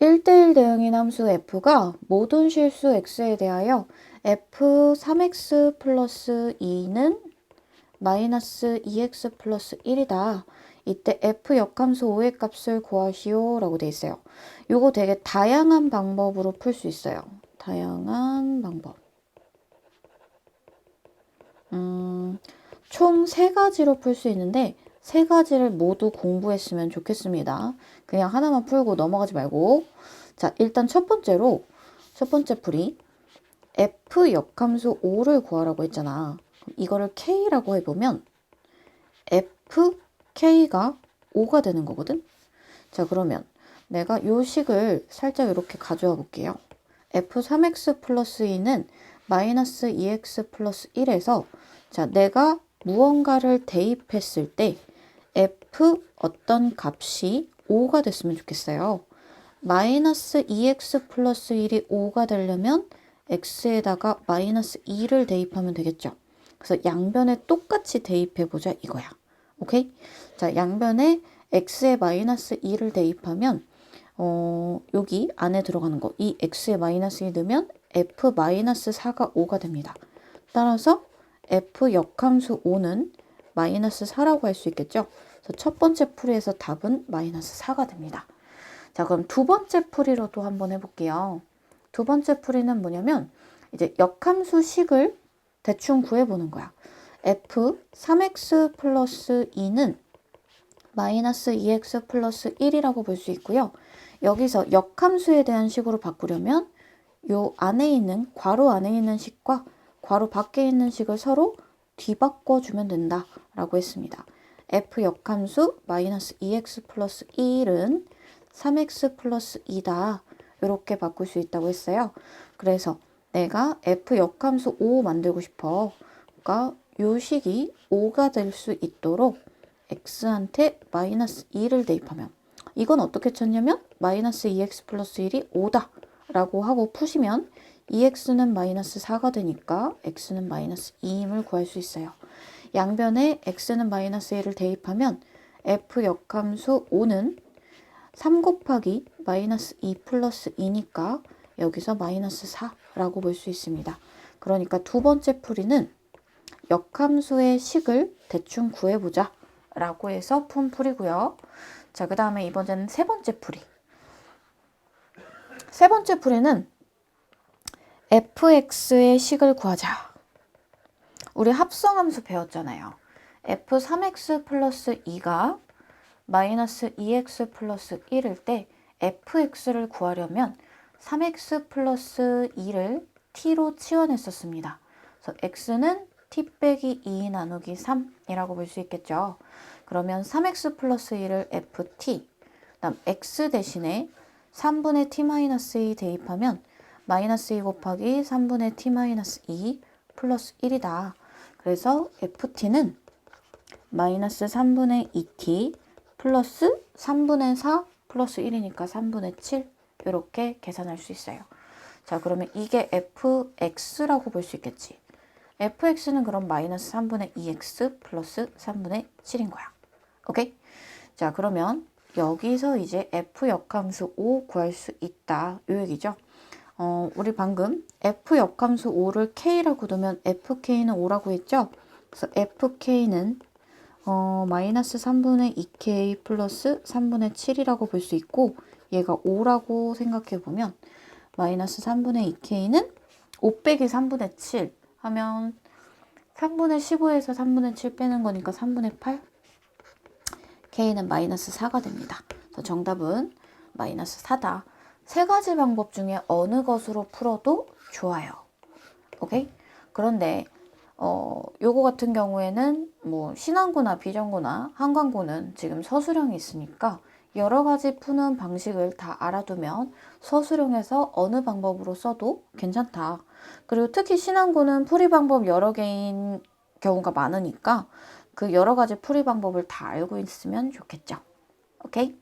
1대1 대응인 함수 f가 모든 실수 x에 대하여 f3x 플러스 2는 마이너스 2x 플러스 1이다. 이때 f 역함수 5의 값을 구하시오 라고 돼 있어요. 요거 되게 다양한 방법으로 풀 수 있어요. 다양한 방법. 음, 총세 가지로 풀 수 있는데 세 가지를 모두 공부했으면 좋겠습니다. 그냥 하나만 풀고 넘어가지 말고. 자, 일단 첫 번째로 첫 번째 풀이 f 역함수 5를 구하라고 했잖아. 이거를 k라고 해보면 fk가 5가 되는 거거든. 자, 그러면 내가 요 식을 살짝 이렇게 가져와 볼게요. f3x 플러스 2는 마이너스 2x 플러스 1에서 자, 내가 무언가를 대입했을 때 f 어떤 값이 5가 됐으면 좋겠어요. 마이너스 2x 플러스 1이 5가 되려면 x에다가 마이너스 2를 대입하면 되겠죠. 그래서 양변에 똑같이 대입해보자 이거야. 오케이? 자, 양변에 x에 마이너스 2를 대입하면 어, 여기 안에 들어가는 거, 이 x에 마이너스 2 넣으면 f 마이너스 4가 5가 됩니다. 따라서 f 역함수 5는 마이너스 4라고 할 수 있겠죠? 그래서 첫 번째 풀이에서 답은 마이너스 4가 됩니다. 자, 그럼 두 번째 풀이로도 한번 해볼게요. 두 번째 풀이는 뭐냐면 이제 역함수 식을 대충 구해보는 거야. f 3x 플러스 2는 마이너스 2x 플러스 1이라고 볼 수 있고요. 여기서 역함수에 대한 식으로 바꾸려면 요 안에 있는 괄호 안에 있는 식과 괄호 밖에 있는 식을 서로 뒤바꿔 주면 된다라고 했습니다. F 역함수 마이너스 2x 플러스 1은 3x 플러스 2다. 이렇게 바꿀 수 있다고 했어요. 그래서 내가 f 역함수 5 만들고 싶어. 그러니까 요 식이 5가 될 수 있도록 x한테 마이너스 2를 대입하면 이건 어떻게 쳤냐면 마이너스 2x 플러스 1이 5다 라고 하고 푸시면 2x는 마이너스 4가 되니까 x는 마이너스 2임을 구할 수 있어요. 양변에 x는 마이너스 1을 대입하면 f 역함수 5는 3 곱하기 마이너스 2 플러스 2니까 여기서 마이너스 4라고 볼 수 있습니다. 그러니까 두 번째 풀이는 역함수의 식을 대충 구해보자 라고 해서 푼 풀이고요. 자, 그 다음에 이번에는 세 번째 풀이. 세 번째 풀이는 fx의 식을 구하자. 우리 합성함수 배웠잖아요. f3x 플러스 2가 마이너스 2x 플러스 1일 때 fx를 구하려면 3x 플러스 2를 t로 치워냈었습니다. 그래서 x는 t 빼기 2 나누기 3이라고 볼 수 있겠죠. 그러면 3x 플러스 2를 ft, 그다음 x 대신에 3분의 t 마이너스 2 대입하면 마이너스 2 곱하기 3분의 t 마이너스 2 플러스 1이다. 그래서 ft는 마이너스 3분의 2t 플러스 3분의 4 플러스 1이니까 3분의 7 이렇게 계산할 수 있어요. 자 그러면 이게 fx라고 볼 수 있겠지. fx는 그럼 마이너스 3분의 2x 플러스 3분의 7인 거야. 오케이? 자 그러면 여기서 이제 f 역함수 5 구할 수 있다. 이 얘기죠. 어, 우리 방금 f 역함수 5를 k라고 두면 fk는 5라고 했죠? 그래서 fk는 어, 마이너스 3분의 2k 플러스 3분의 7이라고 볼 수 있고 얘가 5라고 생각해 보면 마이너스 3분의 2k는 5 빼기 3분의 7 하면 3분의 15에서 3분의 7 빼는 거니까 3분의 8 k는 마이너스 4가 됩니다. 그래서 정답은 마이너스 4다. 세 가지 방법 중에 어느 것으로 풀어도 좋아요. 오케이? 그런데 어, 요거 같은 경우에는 뭐 신안고나 비전고나 한광고는 지금 서술형이 있으니까 여러 가지 푸는 방식을 다 알아두면 서술형에서 어느 방법으로 써도 괜찮다. 그리고 특히 신안고는 풀이 방법 여러 개인 경우가 많으니까 그 여러 가지 풀이 방법을 다 알고 있으면 좋겠죠. 오케이?